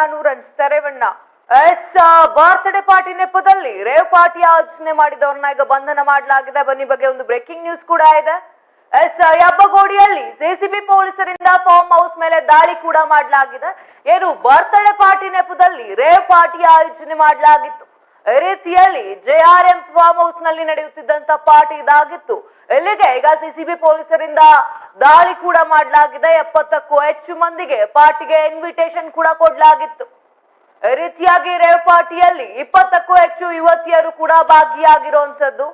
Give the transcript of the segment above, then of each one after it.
ಇಡನ್ಸ್ ನ್ಯೂಸ್ಗೆ ಸ್ವಾಗತ ನಾನು ರಂಜಿತಾ ರೇವಣ್ಣ ಎಸ್ ಬರ್ತ್ಡೇ ಪಾರ್ಟಿ ನೆಪದಲ್ಲಿ ರೇವ್ ಪಾರ್ಟಿ ಆಯೋಜನೆ ಮಾಡಿದವ್ರನ್ನ ಈಗ ಬಂಧನ ಮಾಡಲಾಗಿದೆ. ಬನ್ನಿ ಬಗ್ಗೆ ಒಂದು ಬ್ರೇಕಿಂಗ್ ನ್ಯೂಸ್ ಕೂಡ ಇದೆ. ಎಸ್ ಯಬ್ಬಗೋಡಿಯಲ್ಲಿ ಸಿಸಿಬಿ ಪೊಲೀಸರಿಂದ ಫಾರ್ಮ್ ಹೌಸ್ ಮೇಲೆ ದಾಳಿ ಕೂಡ ಮಾಡಲಾಗಿದೆ. ಏನು ಬರ್ತ್ಡೇ ಪಾರ್ಟಿ ನೆಪದಲ್ಲಿ ರೇವ್ ಪಾರ್ಟಿ ಆಯೋಜನೆ ಮಾಡಲಾಗಿತ್ತು. ಈ ಆರ್ ಎಂ ಫಾರ್ಮ್ ಹೌಸ್ನಲ್ಲಿ ನಡೆಯುತ್ತಿದ್ದಂತ ಪಾರ್ಟಿ ಇದಾಗಿತ್ತು. ಇಲ್ಲಿಗೆ ಈಗ ಸಿಸಿಬಿ ಪೊಲೀಸರಿಂದ ದಾಳಿ ಕೂಡ ಮಾಡಲಾಗಿದೆ. ಎಪ್ಪತ್ತಕ್ಕೂ ಹೆಚ್ಚು ಮಂದಿಗೆ ಪಾರ್ಟಿಗೆ ಇನ್ವಿಟೇಷನ್ ಕೂಡ ಕೊಡಲಾಗಿತ್ತು. ರೀತಿಯಾಗಿ ರೇವ್ ಪಾರ್ಟಿಯಲ್ಲಿ ಇಪ್ಪತ್ತಕ್ಕೂ ಹೆಚ್ಚು ಯುವತಿಯರು ಕೂಡ ಭಾಗಿಯಾಗಿರುವಂತದ್ದು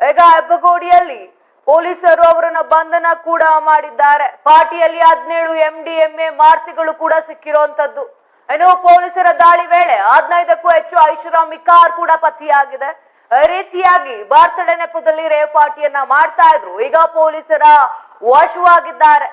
ಈಗ ಹೆಬ್ಬಗೋಡಿಯಲ್ಲಿ ಪೊಲೀಸರು ಅವರನ್ನ ಬಂಧನ ಕೂಡ ಮಾಡಿದ್ದಾರೆ. ಪಾರ್ಟಿಯಲ್ಲಿ ಹದಿನೇಳು ಎಂಡಿಎಂಎ ಮಾರ್ತಿಗಳು ಕೂಡ ಸಿಕ್ಕಿರುವಂತದ್ದು ಇನ್ನು ಪೊಲೀಸರ ದಾಳಿ ವೇಳೆ ಹದಿನೈದಕ್ಕೂ ಹೆಚ್ಚು ಐಷಾರಾಮಿ ಕಾರ್ ಕೂಡ ಪತ್ತೆಯಾಗಿದೆ. ರೀತಿಯಾಗಿ ಬರ್ತ್ಡೇ ನೆಪದಲ್ಲಿ ರೇವ್ ಪಾರ್ಟಿಯನ್ನ ಮಾಡ್ತಾ ಇದ್ರು. ಈಗ ಪೊಲೀಸರ ವಶವಾಗಿದ್ದಾರೆ.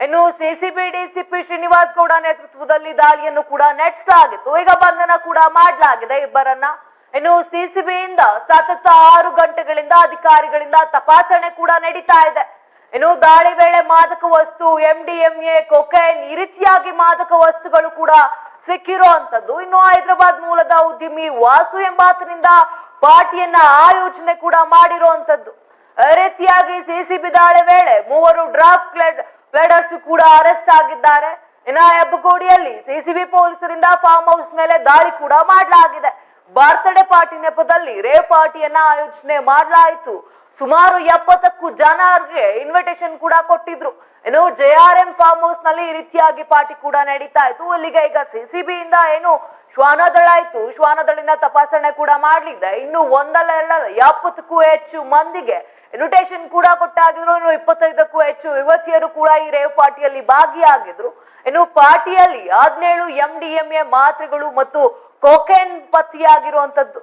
ಇನ್ನು ಸಿಸಿಬಿ ಡಿಸಿಪಿ ಶ್ರೀನಿವಾಸ್ ಗೌಡ ನೇತೃತ್ವದಲ್ಲಿ ದಾಳಿಯನ್ನು ಕೂಡ ನಡೆಸಲಾಗಿತ್ತು ಈಗ ಬಂಧನ ಕೂಡ ಮಾಡಲಾಗಿದೆ ಇಬ್ಬರನ್ನ. ಇನ್ನು ಸಿಸಿಬಿಯಿಂದ ಸತತ ಆರು ಗಂಟೆಗಳಿಂದ ಅಧಿಕಾರಿಗಳಿಂದ ತಪಾಸಣೆ ಕೂಡ ನಡೀತಾ ಇದೆ. ಇನ್ನು ದಾಳಿ ವೇಳೆ ಮಾದಕ ವಸ್ತು ಎಂಡಿಎಂಎ ಕೊಕೈನ್ ಈ ರೀತಿಯಾಗಿ ಮಾದಕ ವಸ್ತುಗಳು ಕೂಡ ಸಿಕ್ಕಿರೋ ಅಂತದ್ದು ಇನ್ನು ಹೈದರಾಬಾದ್ ಮೂಲದ ಉದ್ಯಮಿ ವಾಸು ಎಂಬಾತನಿಂದ ಪಾರ್ಟಿಯನ್ನ ಆಯೋಜನೆ ಕೂಡ ಮಾಡಿರುವಂತದ್ದು ರೀತಿಯಾಗಿ ಸಿಸಿಬಿ ದಾಳಿ ವೇಳೆ ಮೂವರು ಡ್ರಾಫ್ಟ್ ಪ್ಲೇಡರ್ಸ್ ಕೂಡ ಅರೆಸ್ಟ್ ಆಗಿದ್ದಾರೆ. ಇನ್ನ ಹೆಬ್ಬಗೋಡಿಯಲ್ಲಿ ಸಿಸಿಬಿ ಪೊಲೀಸರಿಂದ ಫಾರ್ಮ್ ಹೌಸ್ ಮೇಲೆ ದಾಳಿ ಕೂಡ ಮಾಡಲಾಗಿದೆ. ಬರ್ತ್ಡೇ ಪಾರ್ಟಿ ನೆಪದಲ್ಲಿ ರೇವ್ ಪಾರ್ಟಿಯನ್ನ ಆಯೋಜನೆ ಮಾಡಲಾಯಿತು. ಸುಮಾರು ಎಪ್ಪತ್ತಕ್ಕೂ ಜನರಿಗೆ ಇನ್ವಿಟೇಷನ್ ಕೂಡ ಕೊಟ್ಟಿದ್ರು. ಏನು ಜೆ ಆರ್ ಎಂ ಫಾರ್ಮ್ ಹೌಸ್ನಲ್ಲಿ ಈ ರೀತಿಯಾಗಿ ಪಾರ್ಟಿ ಕೂಡ ನಡೀತಾ ಇತ್ತು. ಅಲ್ಲಿಗೆ ಈಗ ಸಿಸಿಬಿ ಇಂದ ಏನು ಶ್ವಾನದಳ ಆಯ್ತು. ಶ್ವಾನದಳಿನ ತಪಾಸಣೆ ಕೂಡ ಮಾಡ್ಲಿದೆ. ಇನ್ನು ಒಂದಲ್ಲ ಎರಡಲ್ಲ, ಎಪ್ಪತ್ತಕ್ಕೂ ಹೆಚ್ಚು ಮಂದಿಗೆ ಇನ್ವಿಟೇಷನ್ ಕೂಡ ಕೊಟ್ಟಾಗಿದ್ರು. ಇನ್ನು ಇಪ್ಪತ್ತೈದಕ್ಕೂ ಹೆಚ್ಚು ಯುವತಿಯರು ಕೂಡ ಈ ರೇವ್ ಪಾರ್ಟಿಯಲ್ಲಿ ಭಾಗಿಯಾಗಿದ್ರು. ಇನ್ನು ಪಾರ್ಟಿಯಲ್ಲಿ ಹದಿನೇಳು ಎಂಡಿಎಂಎ ಮಾತ್ರೆಗಳು ಮತ್ತು ಕೊಕೇನ್ ಪತಿಯಾಗಿರುವಂತದ್ದು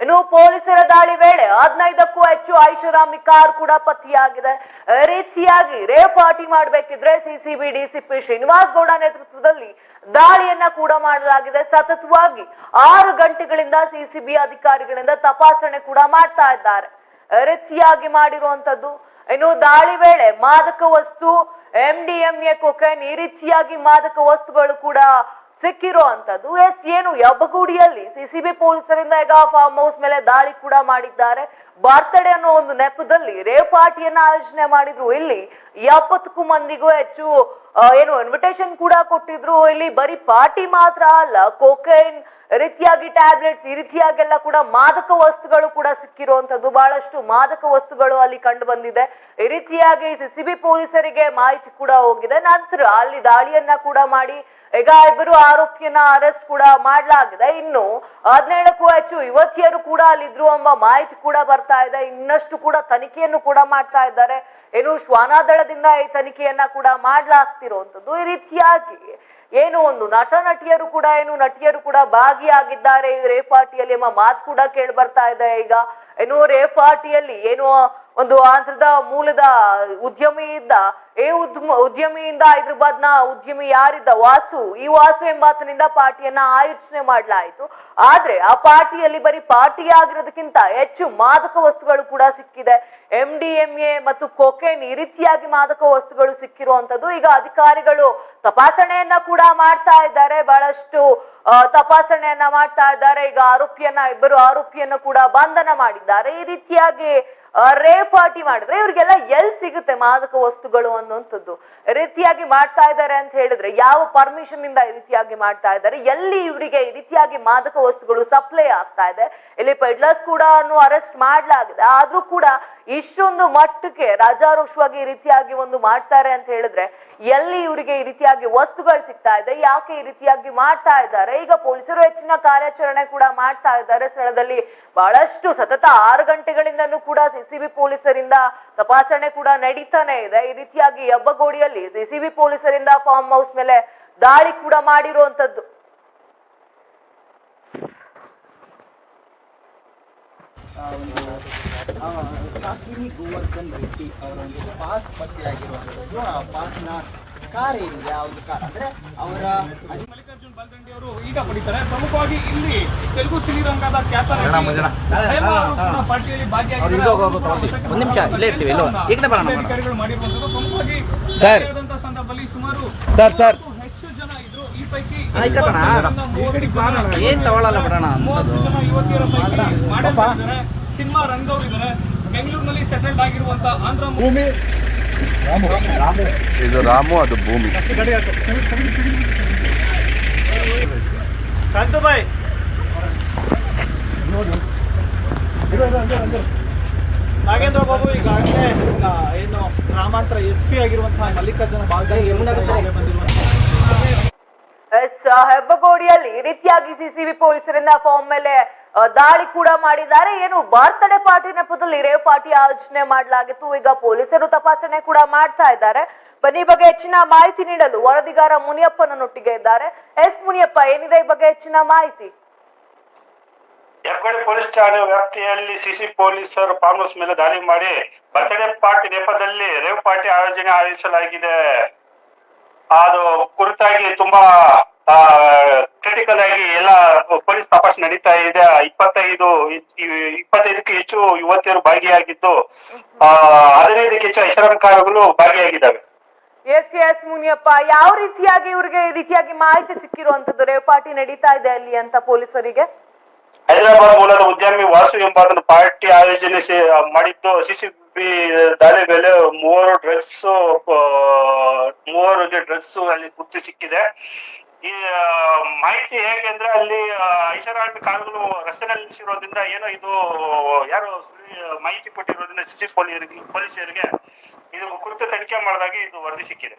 ಇನ್ನು ಪೊಲೀಸರ ದಾಳಿ ವೇಳೆ ಹದಿನೈದಕ್ಕೂ ಹೆಚ್ಚು ಐಷಾರಾಮಿ ಕಾರ್ ಕೂಡ ಪತಿಯಾಗಿದೆ. ರೀತಿಯಾಗಿ ರೇಪಾಟಿ ಮಾಡ್ಬೇಕಿದ್ರೆ ಸಿಸಿಬಿ ಡಿಸಿಪಿ ಶ್ರೀನಿವಾಸ್ ಗೌಡ ನೇತೃತ್ವದಲ್ಲಿ ದಾಳಿಯನ್ನ ಕೂಡ ಮಾಡಲಾಗಿದೆ. ಸತತವಾಗಿ ಆರು ಗಂಟೆಗಳಿಂದ ಸಿಸಿಬಿ ಅಧಿಕಾರಿಗಳಿಂದ ತಪಾಸಣೆ ಕೂಡ ಮಾಡ್ತಾ ಇದ್ದಾರೆ. ರೀತಿಯಾಗಿ ಮಾಡಿರುವಂತದ್ದು ಇನ್ನು ದಾಳಿ ವೇಳೆ ಮಾದಕ ವಸ್ತು M D M A cocaine ಈ ರೀತಿಯಾಗಿ ಮಾದಕ ವಸ್ತುಗಳು ಕೂಡ ಸಿಕ್ಕಿರುವಂತದ್ದು ಎಸ್, ಏನು ಯಬ್ಬಗೂಡಿಯಲ್ಲಿ ಸಿಸಿಬಿ ಪೊಲೀಸರಿಂದ ಈಗ ಫಾರ್ಮ್ ಹೌಸ್ ಮೇಲೆ ದಾಳಿ ಕೂಡ ಮಾಡಿದ್ದಾರೆ. ಬರ್ತ್ಡೇ ಅನ್ನೋ ಒಂದು ನೆಪದಲ್ಲಿ ರೇವ್ ಪಾರ್ಟಿಯನ್ನ ಆಯೋಜನೆ ಮಾಡಿದ್ರು. ಇಲ್ಲಿ ಎಪ್ಪತ್ತಕ್ಕೂ ಮಂದಿಗೂ ಹೆಚ್ಚು ಏನು ಇನ್ವಿಟೇಷನ್ ಕೂಡ ಕೊಟ್ಟಿದ್ರು. ಇಲ್ಲಿ ಬರೀ ಪಾರ್ಟಿ ಮಾತ್ರ ಅಲ್ಲ ಕೊಕೈನ್ ರೀತಿಯಾಗಿ ಟ್ಯಾಬ್ಲೆಟ್ಸ್ ಈ ರೀತಿಯಾಗೆಲ್ಲ ಕೂಡ ಮಾದಕ ವಸ್ತುಗಳು ಕೂಡ ಸಿಕ್ಕಿರುವಂತದ್ದು ಬಹಳಷ್ಟು ಮಾದಕ ವಸ್ತುಗಳು ಅಲ್ಲಿ ಕಂಡು ಬಂದಿದೆ. ಈ ರೀತಿಯಾಗಿ ಸಿಸಿಬಿ ಪೊಲೀಸರಿಗೆ ಮಾಹಿತಿ ಕೂಡ ಹೋಗಿದೆ. ನಂತರ ಅಲ್ಲಿ ದಾಳಿಯನ್ನ ಕೂಡ ಮಾಡಿ ಈಗ ಇಬ್ಬರು ಆರೋಪಿಯನ್ನ ಅರೆಸ್ಟ್ ಕೂಡ ಮಾಡಲಾಗಿದೆ. ಇನ್ನು ಹದಿನೇಳಕ್ಕೂ ಹೆಚ್ಚು ಯುವತಿಯರು ಕೂಡ ಅಲ್ಲಿದ್ರು ಎಂಬ ಮಾಹಿತಿ ಕೂಡ ಬರ್ತಾ ಇದೆ. ಇನ್ನಷ್ಟು ಕೂಡ ತನಿಖೆಯನ್ನು ಕೂಡ ಮಾಡ್ತಾ ಇದ್ದಾರೆ. ಏನು ಶ್ವಾನದಳದಿಂದ ಈ ತನಿಖೆಯನ್ನ ಕೂಡ ಮಾಡ್ಲಾಗ್ತಿರುವಂತದ್ದು ಈ ರೀತಿಯಾಗಿ ಏನು ಒಂದು ನಟ, ನಟಿಯರು ಕೂಡ ಏನು ನಟಿಯರು ಕೂಡ ಭಾಗಿಯಾಗಿದ್ದಾರೆ. ಈ ರೇಪಾಟಿಯಲ್ಲಿ ಎಂಬ ಮಾತು ಕೂಡ ಕೇಳಿ ಬರ್ತಾ ಇದೆ. ಈಗ ಏನು ರೇಪಾಟಿಯಲ್ಲಿ ಏನು ಒಂದು ಆಂಧ್ರದ ಮೂಲದ ಉದ್ಯಮಿಯಿಂದ, ಏ ಉದ್ಮ ಉದ್ಯಮ ಉದ್ಯಮಿಯಿಂದ ಹೈದರಾಬಾದ್ನ ಉದ್ಯಮಿ ಯಾರಿದ್ದ ವಾಸು, ಈ ವಾಸು ಎಂಬಾತನಿಂದ ಪಾರ್ಟಿಯನ್ನ ಆಯೋಜನೆ ಮಾಡಲಾಯಿತು. ಆದ್ರೆ ಆ ಪಾರ್ಟಿಯಲ್ಲಿ ಬರೀ ಪಾರ್ಟಿ ಆಗಿರೋದಕ್ಕಿಂತ ಹೆಚ್ಚು ಮಾದಕ ವಸ್ತುಗಳು ಕೂಡ ಸಿಕ್ಕಿದೆ. ಎಂ ಡಿ ಎಂ ಎ ಮತ್ತು ಕೊಕೇನ್ ಈ ರೀತಿಯಾಗಿ ಮಾದಕ ವಸ್ತುಗಳು ಸಿಕ್ಕಿರುವಂತದ್ದು ಈಗ ಅಧಿಕಾರಿಗಳು ತಪಾಸಣೆಯನ್ನ ಕೂಡ ಮಾಡ್ತಾ ಇದ್ದಾರೆ. ಬಹಳಷ್ಟು ತಪಾಸಣೆಯನ್ನ ಮಾಡ್ತಾ ಇದ್ದಾರೆ. ಈಗ ಆರೋಪಿಯನ್ನ, ಇಬ್ಬರು ಆರೋಪಿಯನ್ನು ಕೂಡ ಬಂಧನ ಮಾಡಿದ್ದಾರೆ. ಈ ರೀತಿಯಾಗಿ ರೇವ್ ಪಾರ್ಟಿ ಮಾಡಿದ್ರೆ ಇವ್ರಿಗೆಲ್ಲ ಎಲ್ ಸಿಗುತ್ತೆ ಮಾದಕ ವಸ್ತುಗಳು ಅನ್ನುವಂಥದ್ದು. ರೀತಿಯಾಗಿ ಮಾಡ್ತಾ ಇದ್ದಾರೆ ಅಂತ ಹೇಳಿದ್ರೆ ಯಾವ ಪರ್ಮಿಷನ್ ಇಂದ ಈ ರೀತಿಯಾಗಿ ಮಾಡ್ತಾ ಇದ್ದಾರೆ? ಎಲ್ಲಿ ಇವರಿಗೆ ಈ ರೀತಿಯಾಗಿ ಮಾದಕ ವಸ್ತುಗಳು ಸಪ್ಲೈ ಆಗ್ತಾ ಇದೆ? ಇಲ್ಲಿ ಪೆಡ್ಲರ್ಸ್ ಕೂಡ ಅರೆಸ್ಟ್ ಮಾಡಲಾಗಿದೆ. ಆದ್ರೂ ಕೂಡ ಇಷ್ಟೊಂದು ಮಟ್ಟಕ್ಕೆ ರಾಜಾರೋಷವಾಗಿ ಈ ರೀತಿಯಾಗಿ ಒಂದು ಮಾಡ್ತಾರೆ ಅಂತ ಹೇಳಿದ್ರೆ ಎಲ್ಲಿ ಇವರಿಗೆ ಈ ರೀತಿಯಾಗಿ ವಸ್ತುಗಳು ಸಿಗ್ತಾ ಇದೆ, ಯಾಕೆ ಈ ರೀತಿಯಾಗಿ ಮಾಡ್ತಾ ಇದ್ದಾರೆ? ಈಗ ಪೊಲೀಸರು ಹೆಚ್ಚಿನ ಕಾರ್ಯಾಚರಣೆ ಕೂಡ ಮಾಡ್ತಾ ಇದ್ದಾರೆ. ಸ್ಥಳದಲ್ಲಿ ಬಹಳಷ್ಟು ಸತತ ಆರು ಗಂಟೆಗಳಿಂದನೂ ಕೂಡ ಸಿಸಿಬಿ ಪೊಲೀಸರಿಂದ ತಪಾಸಣೆ ಕೂಡ ನಡೀತಾನೆ ಇದೆ. ಈ ರೀತಿಯಾಗಿ ಹೆಬ್ಬಗೋಡಿಯಲ್ಲಿ ಸಿಸಿಬಿ ಪೊಲೀಸರಿಂದ ಫಾರ್ಮ್ ಹೌಸ್ ಮೇಲೆ ದಾಳಿ ಕೂಡ ಮಾಡಿರುವಂತದ್ದು ಕಾಕಿನಿ ಗೋವರ್ಧನ್ ರೆಡ್ಡಿ ಅವರ ಒಂದು ಪಾಸ್ ಪತ್ತೆಯಾಗಿರುವಂಥದ್ದು ಆ ಪಾಸ್ನ ಕಾರ್ ಏನಿದೆ ಆ ಒಂದು ಕಾರ್ ಅಂದ್ರೆ ಅವರ ಮಲ್ಲಿಕಾರ್ಜುನ್ ಬಾಲ್ದಂಡಿ ಅವರು ಈಗ ಪಡಿತಾರೆ. ಪ್ರಮುಖವಾಗಿ ಇಲ್ಲಿ ತೆಲುಗು ಸಿನಿರಂಗದ ಖ್ಯಾತ ಪಾರ್ಟಿಯಲ್ಲಿ ಪ್ರಮುಖವಾಗಿ. ಆದಂತಹ ಸಂದರ್ಭದಲ್ಲಿ ಸುಮಾರು ಸರ್, ಸರ್. ಹೆಚ್ಚು ಜನ ಈ ಪೈಕಿ ಏನ್ ತಗೊಳಲ್ಲ ಬಿಡೋಣ ಮೂವತ್ತು ಜನ ಯುವತಿಯರ ಪೈಕಿ ಇದ್ದಾರೆ ಬೆಂಗಳೂರಿನಲ್ಲಿ ಸೆಟಲ್ಡ್ ಆಗಿರುವಂತ ಆಂಧ್ರ ಭೂಮಿ. ಇದು ರಾಮು ಅದು ಭೂಮಿ. ಕಾಂತಬಾಯ್. ನಾಗೇಂದ್ರ ಬಾಬು ಈಗ ಏನು ಗ್ರಾಮಾಂತರ ಎಸ್ ಪಿ ಆಗಿರುವಂತಹ ಮಲ್ಲಿಕಾರ್ಜುನ ಹೆಬ್ಬಗೋಡಿಯಲ್ಲಿ ಈ ರೀತಿಯಾಗಿ ಸಿಸಿಬಿ ಪೊಲೀಸರನ್ನ ಫಾರ್ಮ್ ಮೇಲೆ ದಾಳಿ ಕೂಡ ಮಾಡಿದ್ದಾರೆ. ಏನು, ಬರ್ತಡೇ ಪಾರ್ಟಿ ನೆಪದಲ್ಲಿ ರೇವ್ ಪಾರ್ಟಿ ಆಯೋಜನೆ ಮಾಡಲಾಗಿತ್ತು. ಈಗ ಪೊಲೀಸರು ತಪಾಸಣೆ ಕೂಡ ಮಾಡ್ತಾ ಇದ್ದಾರೆ. ಬನ್ನಿ ಬಗ್ಗೆ ಹೆಚ್ಚಿನ ಮಾಹಿತಿ ನೀಡಲು ವರದಿಗಾರ ಮುನಿಯಪ್ಪನನ್ನೊಟ್ಟಿಗೆ ಇದ್ದಾರೆ. ಎಸ್, ಮುನಿಯಪ್ಪ, ಏನಿದೆ ಈ ಬಗ್ಗೆ ಹೆಚ್ಚಿನ ಮಾಹಿತಿ? ಹೆಬ್ಬಳ್ಳಿ ಪೊಲೀಸ್ ಠಾಣೆ ವ್ಯಾಪ್ತಿಯಲ್ಲಿ ಸಿಸಿ ಪೊಲೀಸರು ಫಾರ್ಮ್ ಹೌಸ್ ಮೇಲೆ ದಾಳಿ ಮಾಡಿ ಬರ್ತ್ಡೇ ಪಾರ್ಟಿ ನೆಪದಲ್ಲಿ ರೇವ್ ಪಾರ್ಟಿ ಆಯೋಜನೆ ಆಯೋಜಿಸಲಾಗಿದೆ. ಅದು ಕುರಿತಾಗಿ ತುಂಬಾ ಕ್ರಿಟಿಕಲ್ ಆಗಿ ಎಲ್ಲ ಪೊಲೀಸ್ ತಪಾಸಣೆ ನಡೀತಾ ಇದೆ. ಇಪ್ಪತ್ತೈದು ಇಪ್ಪತ್ತೈದಕ್ಕೂ ಹೆಚ್ಚು ಯುವತಿಯರು ಭಾಗಿಯಾಗಿದ್ದು ಆ, ಹದಿನೈದಕ್ಕೆ ಹೆಚ್ಚು ಐಷಾರಾಮಿ ಭಾಗಿಯಾಗಿದ್ದಾವೆ. ಎಸ್ ಎಸ್ ಮುನಿಯಪ್ಪ ಯಾವ ರೀತಿಯಾಗಿ ಇವರಿಗೆ ಈ ರೀತಿಯಾಗಿ ಮಾಹಿತಿ ಸಿಕ್ಕಿರುವಂತದ್ದು ರೇವ್ ಪಾರ್ಟಿ ನಡೀತಾ ಇದೆ ಅಲ್ಲಿ ಅಂತ ಪೊಲೀಸರಿಗೆ? ಹೈದರಾಬಾದ್ ಮೂಲದ ಉದ್ಯಮಿ ವಾಸು ಎಂಬ ಪಾರ್ಟಿ ಆಯೋಜನೆ ಮಾಡಿದ್ದು. ಸಿಸಿಬಿ ದಾಳಿ ಮೇಲೆ ಮೂವರು ಡ್ರಗ್ಸ್ ಮೂವರು ಡ್ರೆಸ್ ಅಲ್ಲಿ ಗುರ್ತಿ ಸಿಕ್ಕಿದೆ. ಈ ಮಾಹಿತಿ ಹೇಗೆ ಅಂದ್ರೆ ಅಲ್ಲಿ ಐಷಾರಾಮಿ ಕಾರುಗಳು ರಸ್ತೆನಲ್ಲಿ ನಿಲ್ಲಿಸಿರೋದ್ರಿಂದ ಏನೋ ಇದು ಯಾರು ಮಾಹಿತಿ ಕೊಟ್ಟಿರೋದ್ರಿಂದ ಸಿಸಿ ಪೊಲೀಸರಿಗೆ ಪೊಲೀಸರಿಗೆ ಇದು ಕುರಿತು ತನಿಖೆ ಮಾಡಿದಾಗ ಇದು ವರದಿ ಸಿಕ್ಕಿದೆ.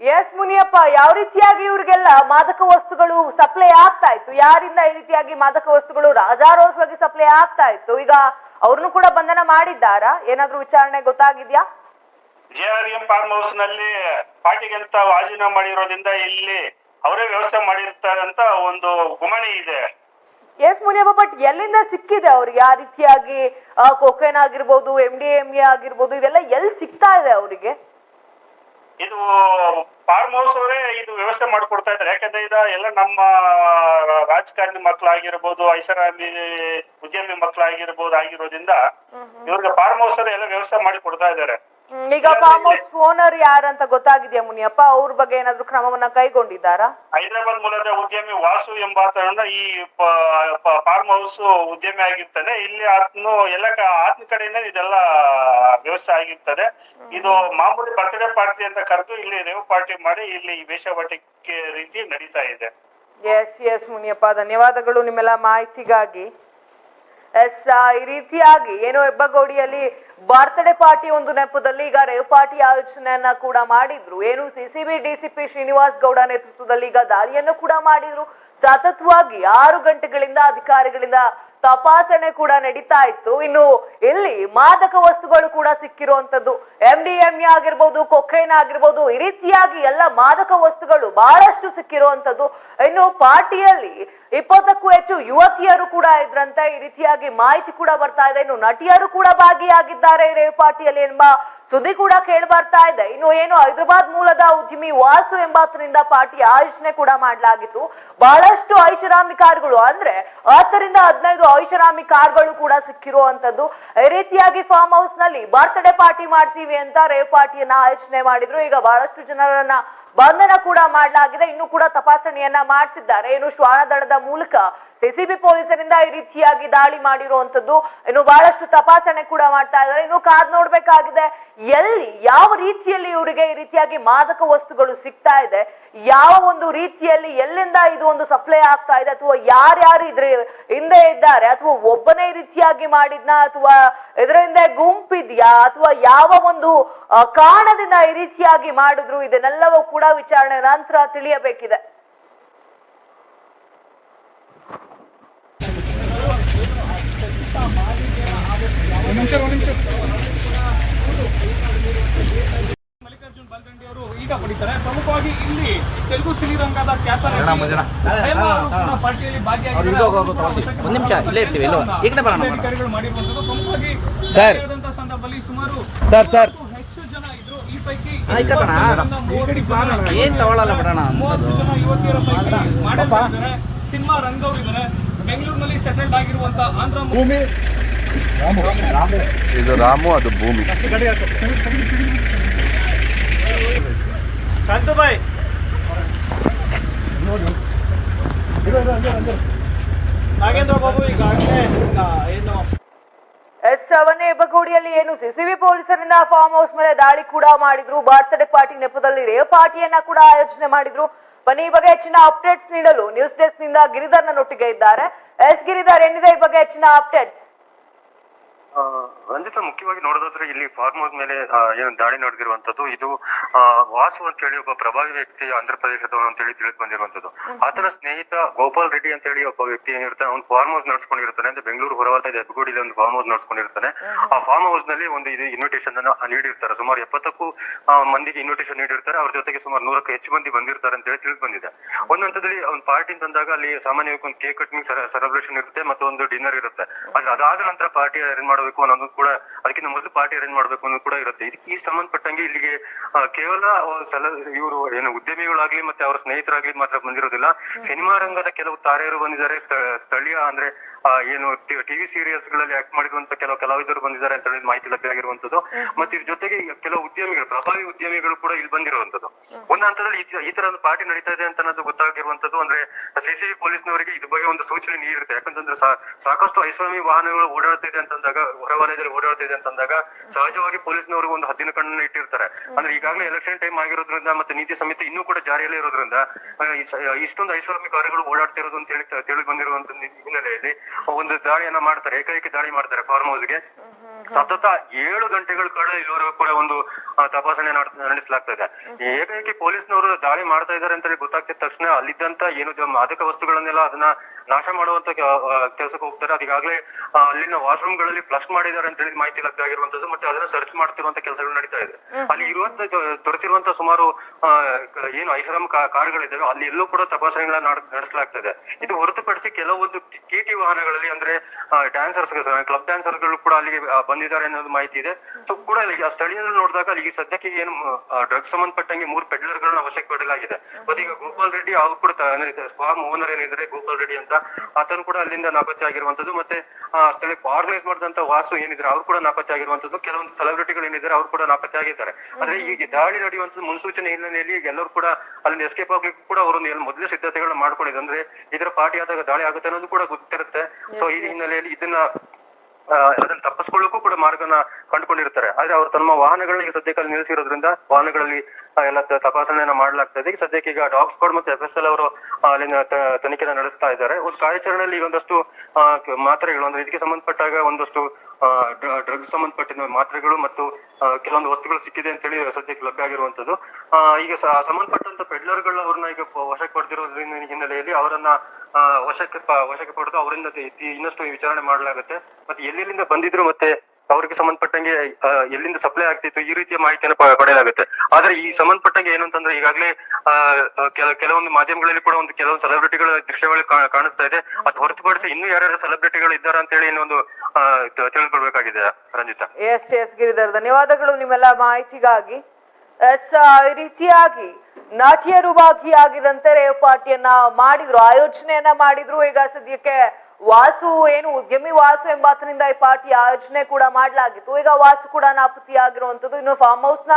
ಎಸ್ ಮುನಿಯಪ್ಪ ಯಾವ ರೀತಿಯಾಗಿ ಇವ್ರಿಗೆಲ್ಲ ಮಾದಕ ವಸ್ತುಗಳು ಸಪ್ಲೈ ಆಗ್ತಾ ಇತ್ತು? ಯಾರಿಂದ ಈ ರೀತಿಯಾಗಿ ಮಾದಕ ವಸ್ತುಗಳು ರಾಜಾರೋಷವಾಗಿ ಸಪ್ಲೈ ಆಗ್ತಾ ಇತ್ತು? ಈಗ ಅವ್ರನ್ನು ಕೂಡ ಬಂಧನ ಮಾಡಿದ್ದಾರಾ? ಏನಾದ್ರೂ ವಿಚಾರಣೆ ಗೊತ್ತಾಗಿದ್ಯಾ? ಜೆ ಆರ್ ಎಂ ಫಾರ್ಮ್ ಹೌಸ್ನಲ್ಲಿ ಪಾರ್ಟಿಗೆ ಅಂತ ವಾಜಿನ ಮಾಡಿರೋದ್ರಿಂದ ಇಲ್ಲಿ ಅವರೇ ವ್ಯವಸ್ಥೆ ಮಾಡಿರ್ತಾರೆ ಅಂತ ಒಂದು ಗುಮಣಿ ಇದೆ. ಎಸ್ ಮುನಿಯಪ್ಪ ಬಟ್ ಎಲ್ಲಿಂದ ಸಿಕ್ಕಿದೆ ಅವ್ರಿಗೆ? ಆ ರೀತಿಯಾಗಿ ಕೊಕೇನ್ ಆಗಿರ್ಬೋದು ಎಂ ಡಿ ಎಂ ಎ ಆಗಿರ್ಬೋದು ಇದೆಲ್ಲ ಎಲ್ಲಿ ಸಿಗ್ತಾ ಇದೆ ಅವರಿಗೆ? ಇದು ಫಾರ್ಮ್ ಹೌಸ್ ಅವರೇ ಇದು ವ್ಯವಸ್ಥೆ ಮಾಡಿಕೊಡ್ತಾ ಇದ್ದಾರೆ. ಯಾಕಂದ್ರೆ ಇದ ಎಲ್ಲ ನಮ್ಮ ರಾಜಕಾರಣಿ ಮಕ್ಕಳಾಗಿರ್ಬೋದು ಐಷಾರಾಮಿ ಉದ್ಯಮಿ ಮಕ್ಕಳಾಗಿರ್ಬೋದು ಆಗಿರೋದ್ರಿಂದ ಇವ್ರಿಗೆ ಫಾರ್ಮ್ ಹೌಸ್ ಅವರೇ ಎಲ್ಲ ವ್ಯವಸ್ಥೆ ಮಾಡಿ ಕೊಡ್ತಾ ಇದ್ದಾರೆ. ಈಗ ಫಾರ್ಮ್ ಹೌಸ್ ಓನರ್ ಯಾರಂತ ಗೊತ್ತಾಗಿದೆಯಾ ಮುನಿಯಪ್ಪ? ಅವ್ರ ಬಗ್ಗೆ ಏನಾದ್ರು ಕ್ರಮವನ್ನ ಕೈಗೊಂಡಿದ್ದಾರಾ? ಹೈದರಾಬಾದ್ ಮೂಲದ ಉದ್ಯಮಿ ವಾಸು ಎಂಬಾತನ ಈ ಫಾರ್ಮ್ ಹೌಸ್ ಉದ್ಯಮಿ ಆಗಿರ್ತದೆ ಇಲ್ಲಿ ಆತನು ಎಲ್ಲ ಆತನ ಕಡೆಯಿಂದ ಇದೆಲ್ಲ ವ್ಯವಸ್ಥೆ ಆಗಿರ್ತದೆ. ಇದು ಮಾಮೂಲಿ ಬರ್ತ್ಡೇ ಪಾರ್ಟಿ ಅಂತ ಕರೆದು ಇಲ್ಲಿ ರೇವ್ ಪಾರ್ಟಿ ಮಾಡಿ ಇಲ್ಲಿ ವೇಷವಾಟಿಕೆ ರೀತಿ ನಡೀತಾ ಇದೆ. ಎಸ್ ಎಸ್ ಮುನಿಯಪ್ಪ ಧನ್ಯವಾದಗಳು ನಿಮ್ಮೆಲ್ಲ ಮಾಹಿತಿಗಾಗಿ. ಎಸ್ ಈ ರೀತಿಯಾಗಿ ಏನೋ ಹೆಬ್ಬಗೋಡಿಯಲ್ಲಿ ಬರ್ತ್ಡೇ ಪಾರ್ಟಿ ಒಂದು ನೆಪದಲ್ಲಿ ಈಗ ರೇವ್ ಪಾರ್ಟಿ ಆಯೋಜನೆಯನ್ನ ಕೂಡ ಮಾಡಿದ್ರು. ಏನು ಸಿಸಿಬಿ, ಡಿಸಿಪಿ ಶ್ರೀನಿವಾಸ್ ಗೌಡ ನೇತೃತ್ವದಲ್ಲಿ ಈಗ ದಾಳಿಯನ್ನು ಕೂಡ ಮಾಡಿದ್ರು. ಸತತವಾಗಿ ಆರು ಗಂಟೆಗಳಿಂದ ಅಧಿಕಾರಿಗಳಿಂದ ತಪಾಸಣೆ ಕೂಡ ನಡೀತಾ ಇತ್ತು. ಇನ್ನು ಇಲ್ಲಿ ಮಾದಕ ವಸ್ತುಗಳು ಕೂಡ ಸಿಕ್ಕಿರುವಂತದ್ದು ಎಂ ಡಿ ಎಂ ಎ ಆಗಿರ್ಬೋದು ಕೊಕ್ಕೈನ್ ಆಗಿರ್ಬೋದು, ಈ ರೀತಿಯಾಗಿ ಎಲ್ಲ ಮಾದಕ ವಸ್ತುಗಳು ಬಹಳಷ್ಟು ಸಿಕ್ಕಿರುವಂತದ್ದು ಇನ್ನು ಪಾರ್ಟಿಯಲ್ಲಿ ಇಪ್ಪತ್ತಕ್ಕೂ ಹೆಚ್ಚು ಯುವತಿಯರು ಕೂಡ ಇದ್ರಂತೆ. ಈ ರೀತಿಯಾಗಿ ಮಾಹಿತಿ ಕೂಡ ಬರ್ತಾ ಇದೆ. ಇನ್ನು ನಟಿಯರು ಕೂಡ ಭಾಗಿಯಾಗಿದ್ದಾರೆ ರೇವ್ ಪಾರ್ಟಿಯಲ್ಲಿ ಎಂಬ ಸುದ್ದಿ ಕೂಡ ಕೇಳಿ ಬರ್ತಾ ಇದೆ. ಇನ್ನು ಏನು, ಹೈದರಾಬಾದ್ ಮೂಲದ ಉದ್ಯಮಿ ವಾಸು ಎಂಬಾತನಿಂದ ಪಾರ್ಟಿ ಆಯೋಜನೆ ಕೂಡ ಮಾಡಲಾಗಿತ್ತು. ಬಹಳಷ್ಟು ಐಷಾರಾಮಿ ಕಾರ್ಗಳು, ಅಂದ್ರೆ ಹತ್ತರಿಂದ ಹದಿನೈದು ಐಷಾರಾಮಿ ಕಾರ್ಗಳು ಕೂಡ ಸಿಕ್ಕಿರುವಂತದ್ದು. ಈ ರೀತಿಯಾಗಿ ಫಾರ್ಮ್ ಹೌಸ್ನಲ್ಲಿ ಬರ್ತ್ಡೇ ಪಾರ್ಟಿ ಮಾಡ್ತೀವಿ ಅಂತ ರೇವ್ ಪಾರ್ಟಿಯನ್ನ ಆಯೋಜನೆ ಮಾಡಿದ್ರು. ಈಗ ಬಹಳಷ್ಟು ಜನರನ್ನ ಬಂಧನ ಕೂಡ ಮಾಡಲಾಗಿದೆ. ಇನ್ನು ಕೂಡ ತಪಾಸಣೆಯನ್ನ ಮಾಡ್ತಿದ್ದಾರೆ. ಏನು, ಶ್ವಾನದಳದ ಮೂಲಕ ಸಿಸಿಬಿ ಪೊಲೀಸರಿಂದ ಈ ರೀತಿಯಾಗಿ ದಾಳಿ ಮಾಡಿರುವಂತದ್ದು ಇನ್ನು ಬಹಳಷ್ಟು ತಪಾಸಣೆ ಕೂಡ ಮಾಡ್ತಾ ಇದ್ದಾರೆ. ಇನ್ನು ಕಾದ್ ನೋಡ್ಬೇಕಾಗಿದೆ, ಎಲ್ಲಿ, ಯಾವ ರೀತಿಯಲ್ಲಿ ಇವರಿಗೆ ಈ ರೀತಿಯಾಗಿ ಮಾದಕ ವಸ್ತುಗಳು ಸಿಗ್ತಾ ಇದೆ, ಯಾವ ಒಂದು ರೀತಿಯಲ್ಲಿ ಎಲ್ಲಿಂದ ಇದು ಒಂದು ಸಪ್ಲೈ ಆಗ್ತಾ ಇದೆ, ಅಥವಾ ಯಾರ್ಯಾರು ಇದ್ರ ಹಿಂದೆ ಇದ್ದಾರೆ, ಅಥವಾ ಒಬ್ಬನೇ ರೀತಿಯಾಗಿ ಮಾಡಿದ್ನ, ಅಥವಾ ಇದರ ಹಿಂದೆ ಗುಂಪಿದ್ಯಾ, ಅಥವಾ ಯಾವ ಒಂದು ಕಾರಣದಿಂದ ಈ ರೀತಿಯಾಗಿ ಮಾಡಿದ್ರು, ಇದನ್ನೆಲ್ಲವೂ ಕೂಡ ವಿಚಾರಣೆ ನಂತರ ತಿಳಿಯಬೇಕಿದೆ ಒಂದ್ ನಿಮಿಷ ಒಂದ್ ನಿಮಿಷ ಮಲ್ಲಿಕಾರ್ಜುನ್ ಬಾಲ್ದಂಡಿ ಅವರು ಈಗ ಪಡಿತಾರೆ. ಪ್ರಮುಖವಾಗಿ ಇಲ್ಲಿ ತೆಲುಗು ಸಿನಿರಂಗದ ಖ್ಯಾತ ಪಾರ್ಟಿಯಲ್ಲಿ ಭಾಗಿಯಾಗಿದ್ದಾರೆ. ಮಾಡಿರುವಂತದ್ದು ಪ್ರಮುಖವಾಗಿ ಸಂದರ್ಭದಲ್ಲಿ ಸುಮಾರು ಸರ್, ಸರ್. ಹೆಚ್ಚು ಜನ ಇದ್ರು. ಈ ಪೈಕಿ ಏನ್ ತಗೊಳಲ್ಲ ಬಿಡೋಣ ಮೂವತ್ತು ಜನ ಯುವತಿಯರ ಪೈಕಿ ಮಾಡಿದ್ದಾರೆ ಸಿನಿಮಾ ರಂಗವ್ರು ಇದ್ದಾರೆ. ಬೆಂಗಳೂರಿನಲ್ಲಿ ಸೆಟಲ್ಡ್ ಆಗಿರುವಂತಹ ಆಂಧ್ರ ಭೂಮಿ. ಇದು ರಾಮು ಅದು ಭೂಮಿ. ನಾಗೇಂದ್ರ ಬಾಬು ಈಗಾಗಲೇ ಏನು? ಎಸ್ ಅವನೇ ಹೆಬ್ಬಗೋಡಿಯಲ್ಲಿ ಏನು ಸಿಸಿಬಿ ಪೊಲೀಸರಿಂದ ಫಾರ್ಮ್ ಹೌಸ್ ಮೇಲೆ ದಾಳಿ ಕೂಡ ಮಾಡಿದ್ರು. ಬರ್ತ್ಡೇ ಪಾರ್ಟಿ ನೆಪದಲ್ಲಿ ರೇವ್ ಪಾರ್ಟಿಯನ್ನ ಕೂಡ ಆಯೋಜನೆ ಮಾಡಿದ್ರು. ಬನ್ನಿ ಈ ಬಗ್ಗೆ ಹೆಚ್ಚಿನ ಅಪ್ಡೇಟ್ಸ್ ನೀಡಲು ನ್ಯೂಸ್ ಡೆಸ್ಕ್ನಿಂದ ಗಿರಿಧರ್ ನೊಟ್ಟಿಗೆ ಇದ್ದಾರೆ. ಎಸ್ ಗಿರಿಧರ್ ಏನಿದೆ ಈ ಬಗ್ಗೆ ಹೆಚ್ಚಿನ ಅಪ್ಡೇಟ್ಸ್? ರಂಜಿತಾ ಮುಖ್ಯವಾಗಿ ನೋಡೋದಾದ್ರೆ ಇಲ್ಲಿ ಫಾರ್ಮ್ ಹೌಸ್ ಮೇಲೆ ಏನು ದಾಳಿ ನಡೆದಿರುವಂತದ್ದು ಇದು ವಾಸು ಅಂತ ಹೇಳಿ ಒಬ್ಬ ಪ್ರಭಾವಿ ವ್ಯಕ್ತಿ ಆಂಧ್ರ ಪ್ರದೇಶದವನು ಅಂತ ಹೇಳಿ ತಿಳಿದು ಬಂದಿರುವಂತದ್ದು ಆತನ ಸ್ನೇಹಿತ ಗೋಪಾಲ್ ರೆಡ್ಡಿ ಅಂತ ಹೇಳಿ ಒಬ್ಬ ವ್ಯಕ್ತಿ ಏನಿರ್ತಾನೆ ಅವ್ನು ಫಾರ್ಮ್ ಹೌಸ್ ನಡ್ಸ್ಕೊಂಡಿರ್ತಾನೆ ಅಂದ್ರೆ ಬೆಂಗಳೂರು ಹೊರವಲಯದ ಹೆಬ್ಬಗೋಡಿಲಿ ಒಂದು ಫಾರ್ಮ್ ಹೌಸ್ ನಡ್ಸ್ಕೊಂಡಿರ್ತಾನೆ. ಆ ಫಾರ್ಮ್ ಹೌಸ್ನಲ್ಲಿ ಒಂದು ಇದು ಇನ್ವಿಟೇಷನ್ ಅನ್ನ ನೀಡಿರ್ತಾರೆ. ಸುಮಾರು ಎಪ್ಪತ್ತಕ್ಕೂ ಮಂದಿಗೆ ಇನ್ವಿಟೇಷನ್ ನೀಡಿರ್ತಾರೆ. ಅವ್ರ ಜೊತೆಗೆ ಸುಮಾರು ನೂರಕ್ಕೂ ಹೆಚ್ಚು ಮಂದಿ ಬಂದಿರ್ತಾರೆ ಅಂತ ಹೇಳಿ ತಿಳಿದು ಬಂದಿದೆ. ಒಂದ್ ಹಂತದಲ್ಲಿ ಒಂದು ಪಾರ್ಟಿ ತಂದಾಗ ಅಲ್ಲಿ ಸಾಮಾನ್ಯವಾಗಿ ಒಂದು ಕೇಕ್ ಕಟಿಂಗ್ ಸೆಲೆಬ್ರೇಷನ್ ಇರುತ್ತೆ ಮತ್ತೆ ಒಂದು ಡಿನ್ನರ್ ಇರುತ್ತೆ. ಆದ್ರೆ ಅದಾದ ನಂತರ ಪಾರ್ಟಿ ಅರೇಂಜ್ ಮಾಡಬೇಕು ಅನ್ನೋದು ಕೂಡ ಅದಕ್ಕಿಂತ ಮೊದಲು ಪಾರ್ಟಿ ಅರೇಂಜ್ ಮಾಡಬೇಕು ಅನ್ನೋದು ಕೂಡ ಇರುತ್ತೆ. ಇದಕ್ಕೆ ಈ ಸಂಬಂಧಪಟ್ಟಂಗೆ ಇಲ್ಲಿಗೆ ಕೇವಲ ಕೇವಲ ಇವರು ಏನು ಉದ್ಯಮಿಗಳಾಗ್ಲಿ ಮತ್ತೆ ಅವರ ಸ್ನೇಹಿತರಾಗ್ಲಿ ಮಾತ್ರ ಬಂದಿರೋದಿಲ್ಲ. ಸಿನಿಮಾ ರಂಗದ ಕೆಲವು ತಾರೆಯರು ಬಂದಿದ್ದಾರೆ. ಸ್ಥ- ಸ್ಥಳೀಯ ಅಂದ್ರೆ ಏನು ಟಿವಿ ಸೀರಿಯಲ್ಸ್ಗಳಲ್ಲಿ ಆಕ್ಟ್ ಮಾಡಿರುವಂತ ಕೆಲವು ಕಲಾವಿದರು ಬಂದಿದ್ದಾರೆ ಅಂತ ಹೇಳಿ ಮಾಹಿತಿ ಲಭ್ಯ ಆಗಿರುವಂತದ್ದು ಮತ್ತೆ ಇದ್ರ ಜೊತೆಗೆ ಕೆಲವು ಉದ್ಯಮಿಗಳು ಪ್ರಭಾವಿ ಉದ್ಯಮಿಗಳು ಕೂಡ ಇಲ್ಲಿ ಬಂದಿರುವಂತದ್ದು ಒಂದು ಹಂತದಲ್ಲಿ ಈ ತರ ಒಂದು ಪಾರ್ಟಿ ನಡೀತಾ ಇದೆ ಅಂತ ಅನ್ನೋದು ಗೊತ್ತಾಗಿರುವಂತದ್ದು ಅಂದ್ರೆ ಸಿಸಿಬಿ ಪೊಲೀಸ್ನವರಿಗೆ ಇದು ಬಗ್ಗೆ ಒಂದು ಸೂಚನೆ ನೀಡಿರುತ್ತೆ. ಯಾಕಂತಂದ್ರೆ ಸಾಕಷ್ಟು ಐಸ್ವಾಮಿ ವಾಹನಗಳು ಓಡಾಡ್ತಾ ಇದೆ ಅಂತಂದಾಗ ಹೊರವಲಯದಲ್ಲಿ ಇದೆ ಅಂತಂದಾಗ ಸಹಜವಾಗಿ ಪೊಲೀಸ್ನವ್ರಿಗೆ ಒಂದು ಹದ್ದಿನ ಕಣ್ಣನ್ನು ಇಟ್ಟಿರ್ತಾರೆ. ಅಂದ್ರೆ ಈಗಾಗಲೇ ಎಲೆಕ್ಷನ್ ಟೈಮ್ ಆಗಿರೋದ್ರಿಂದ ಮತ್ತೆ ನೀತಿ ಸಂಹಿತೆ ಇನ್ನೂ ಕೂಡ ಜಾರಿಯಲ್ಲೇ ಇರೋದ್ರಿಂದ ಇಷ್ಟೊಂದು ಐಸ್ವಾಮಿ ಕಾರುಗಳು ಓಡಾಡ್ತಿರೋದು ಅಂತ ಹೇಳಿ ತಿಳಿದು ಬಂದಿರುವಂತ ಹಿನ್ನೆಲೆಯಲ್ಲಿ ಒಂದು ದಾಳಿಯನ್ನ ಮಾಡ್ತಾರೆ ಏಕೈಕ ದಾಳಿ ಮಾಡ್ತಾರೆ ಫಾರ್ಮ್ ಹೌಸ್ಗೆ ಸತತ ಏಳು ಗಂಟೆಗಳ ಕಾಲ ಇಲ್ಲಿವರೆಗೂ ಕೂಡ ಒಂದು ತಪಾಸಣೆ ನಡ್- ನಡೆಸಲಾಗ್ತಾ ಇದೆ ಏಕೈಕಿ ಪೊಲೀಸ್ನವರು ದಾಳಿ ಮಾಡ್ತಾ ಇದ್ದಾರೆ ಅಂತ ಹೇಳಿ ಗೊತ್ತಾಗ್ತಿದ ತಕ್ಷಣ ಅಲ್ಲಿದ್ದಂತ ಏನು ಮಾದಕ ವಸ್ತುಗಳನ್ನೆಲ್ಲ ಅದನ್ನ ನಾಶ ಮಾಡುವಂತ ಕೆಲಸಕ್ಕೆ ಹೋಗ್ತಾರೆ. ಅದೀಗಾಗಲೇ ಅಲ್ಲಿನ ವಾಶ್ರೂಮ್ಗಳಲ್ಲಿ ಫ್ಲಶ್ ಮಾಡಿದ್ದಾರೆ ಅಂತ ಹೇಳಿ ಮಾಹಿತಿ ಲಭ್ಯ ಆಗಿರುವಂತದ್ದು ಮತ್ತೆ ಅದನ್ನ ಸರ್ಚ್ ಮಾಡ್ತಿರುವಂತ ಕೆಲಸಗಳು ನಡೀತಾ ಇದೆ. ಅಲ್ಲಿ ಇರುವಂತ ದೊರೆತಿರುವಂತ ಸುಮಾರು ಏನು ಐಷಾರಾಮ್ ಕಾರುಗಳಿದ್ದಾವೆ ಅಲ್ಲಿ ಎಲ್ಲೂ ಕೂಡ ತಪಾಸಣೆಗಳನ್ನ ನಡ್- ನಡೆಸಲಾಗ್ತದೆ. ಇದು ಹೊರತುಪಡಿಸಿ ಕೆಲವೊಂದು ಕೆಟಿ ವಾಹನಗಳಲ್ಲಿ ಅಂದ್ರೆ ಡ್ಯಾನ್ಸರ್ಸ್ ಕ್ಲಬ್ ಡ್ಯಾನ್ಸರ್ಸ್ಗಳು ಕೂಡ ಅಲ್ಲಿಗೆ ಬಂದಿದ್ದಾರೆ ಅನ್ನೋದು ಮಾಹಿತಿ ಇದೆ. ಸೊ ಕೂಡ ಇಲ್ಲಿ ಆ ಸ್ಥಳೀಯರು ನೋಡಿದಾಗ ಅಲ್ಲಿ ಸದ್ಯಕ್ಕೆ ಏನು ಡ್ರಗ್ಸ್ ಸಂಬಂಧಪಟ್ಟಂಗೆ ಮೂರು ಪೆಡ್ಲರ್ಗಳನ್ನ ವಶಕ್ಕೆ ಪಡೆಯಲಾಗಿದೆ ಮತ್ತೆ ಈಗ ಗೋಪಾಲ್ ರೆಡ್ಡಿ ಅವ್ರು ಕೂಡ ಫಾರ್ಮ್ ಓನರ್ ಏನಿದ್ರೆ ಗೋಪಾಲ್ ರೆಡ್ಡಿ ಅಂತ ಆತನು ಕೂಡ ಅಲ್ಲಿಂದ ನಾಪತ್ತೆ ಆಗಿರುವಂತದ್ದು ಮತ್ತೆ ಆ ಸ್ಥಳಕ್ಕೆ ಆರ್ಗನೈಸ್ ಮಾಡಿದಂತ ವಾಸು ಏನಿದ್ರೆ ಅವ್ರು ಕೂಡ ನಾಪತ್ತೆ ಆಗಿರುವಂತದ್ದು ಕೆಲವೊಂದು ಸೆಲೆಬ್ರಿಟಿಗಳು ಏನಿದ್ದಾರೆ ಅವ್ರು ಕೂಡ ನಾಪತ್ತೆ ಆಗಿದ್ದಾರೆ. ಆದ್ರೆ ಈಗ ದಾಳಿ ನಡೆಯುವಂತದ್ದು ಮುನ್ಸೂಚನೆ ಹಿನ್ನೆಲೆಯಲ್ಲಿ ಈಗ ಎಲ್ಲರೂ ಕೂಡ ಅಲ್ಲಿಂದ ಎಸ್ಕೇಪ್ ಆಗ್ಲಿಕ್ಕೆ ಕೂಡ ಅವರೊಂದು ಮೊದಲೇ ಸಿದ್ಧತೆಗಳನ್ನ ಮಾಡ್ಕೊಂಡಿದ್ದಾರೆ. ಅಂದ್ರೆ ಇದರ ಪಾರ್ಟಿ ಆದಾಗ ದಾಳಿ ಆಗುತ್ತೆ ಅನ್ನೋದು ಕೂಡ ಗೊತ್ತಿರುತ್ತೆ. ಸೊ ಈ ಹಿನ್ನೆಲೆಯಲ್ಲಿ ಇದನ್ನ ಅದನ್ನ ತಪ್ಪಿಸ್ಕೊಳ್ಳೋಕು ಕೂಡ ಮಾರ್ಗನ ಕಂಡುಕೊಂಡಿರ್ತಾರೆ. ಆದ್ರೆ ಅವ್ರು ತಮ್ಮ ವಾಹನಗಳನ್ನ ಈಗ ಸದ್ಯಕ್ಕೆ ನಿಲ್ಲಿಸಿರೋದ್ರಿಂದ ವಾಹನಗಳಲ್ಲಿ ಎಲ್ಲ ತಪಾಸಣೆಯನ್ನ ಮಾಡಲಾಗ್ತದೆ. ಈಗ ಸದ್ಯಕ್ಕೆ ಈಗ ಡಾಗ್ ಸ್ಕ್ವಾಡ್ ಮತ್ತೆ ಎಫ್ ಎಸ್ ಎಲ್ ಅವರು ಅಲ್ಲಿನ ತನಿಖೆನ ನಡೆಸ್ತಾ ಇದ್ದಾರೆ. ಒಂದು ಕಾರ್ಯಾಚರಣೆಯಲ್ಲಿ ಒಂದಷ್ಟು ಮಾತ್ರೆಗಳು ಅಂದ್ರೆ ಇದಕ್ಕೆ ಸಂಬಂಧಪಟ್ಟಾಗ ಒಂದಷ್ಟು ಡ್ರಗ್ಸ್ ಸಂಬಂಧಪಟ್ಟಿದ ಮಾತ್ರೆಗಳು ಮತ್ತು ಕೆಲವೊಂದು ವಸ್ತುಗಳು ಸಿಕ್ಕಿದೆ ಅಂತ ಹೇಳಿ ಸದ್ಯಕ್ಕೆ ಲಭ್ಯ ಆಗಿರುವಂತದ್ದು ಈಗ ಸಂಬಂಧಪಟ್ಟಂತ ಗಳು ಅವ್ರನ್ನ ಈಗ ವಶಕ್ಕೆ ಪಡೆದಿರೋದ್ರಿಂದ ಹಿನ್ನೆಲೆಯಲ್ಲಿ ಅವರನ್ನ ವಶಕ್ಕೆ ವಶಕ್ಕೆ ಪಡೆದು ಅವರಿಂದ ಇನ್ನಷ್ಟು ವಿಚಾರಣೆ ಮಾಡಲಾಗುತ್ತೆ. ಮತ್ತೆ ಎಲ್ಲೆಲ್ಲಿಂದ ಬಂದಿದ್ರು ಮತ್ತೆ ಅವ್ರಿಗೆ ಸಂಬಂಧಪಟ್ಟಂಗೆ ಎಲ್ಲಿಂದ ಸಪ್ಲೈ ಆಗ್ತಿತ್ತು ಈ ರೀತಿಯ ಮಾಹಿತಿಯನ್ನು ಪಡೆಯಲಾಗುತ್ತೆ. ಆದ್ರೆ ಈ ಸಂಬಂಧಪಟ್ಟಂಗೆ ಏನು ಅಂತಂದ್ರೆ ಈಗಾಗಲೇ ಕೆಲವೊಂದು ಮಾಧ್ಯಮಗಳಲ್ಲಿ ಕೂಡ ಒಂದು ಕೆಲವೊಂದು ಸೆಲೆಬ್ರಿಟಿಗಳ ದೃಶ್ಯಗಳು ಕಾಣಿಸ್ತಾ ಇದೆ. ಅದು ಹೊರತುಪಡಿಸಿ ಇನ್ನು ಯಾರ್ಯಾರು ಸೆಲೆಬ್ರಿಟಿಗಳು ಇದ್ದಾರೆ ಅಂತ ಹೇಳಿ ಇನ್ನೊಂದು ಆ, ತ- ತಿಳಿದುಕೊಳ್ಬೇಕಾಗಿದೆ ರಂಜಿತಾ. ಎಸ್ ಎಸ್ ಗಿರಿಧರ್ ಧನ್ಯವಾದಗಳು ನಿಮ್ಮೆಲ್ಲ ಮಾಹಿತಿಗಾಗಿ. ಎಸ್ ಈ ರೀತಿಯಾಗಿ ನಾಟ್ಯ ಭಾಗಿಯಾಗಿದಂತೆ ರೇವ್ ಪಾರ್ಟಿಯನ್ನ ಮಾಡಿದ್ರು ಆಯೋಜನೆಯನ್ನ ಮಾಡಿದ್ರು. ಈಗ ಸದ್ಯಕ್ಕೆ ವಾಸು ಏನು ಉದ್ಯಮಿ ವಾಸು ಎಂಬಾತನಿಂದ ಈ ಪಾರ್ಟಿ ಆಯೋಜನೆ ಕೂಡ ಮಾಡಲಾಗಿತ್ತು. ಈಗ ವಾಸು ಕೂಡ ನಾಪತ್ತೆಯಾಗಿರುವಂತದ್ದು ಇನ್ನು ಫಾರ್ಮ್ ಹೌಸ್ನ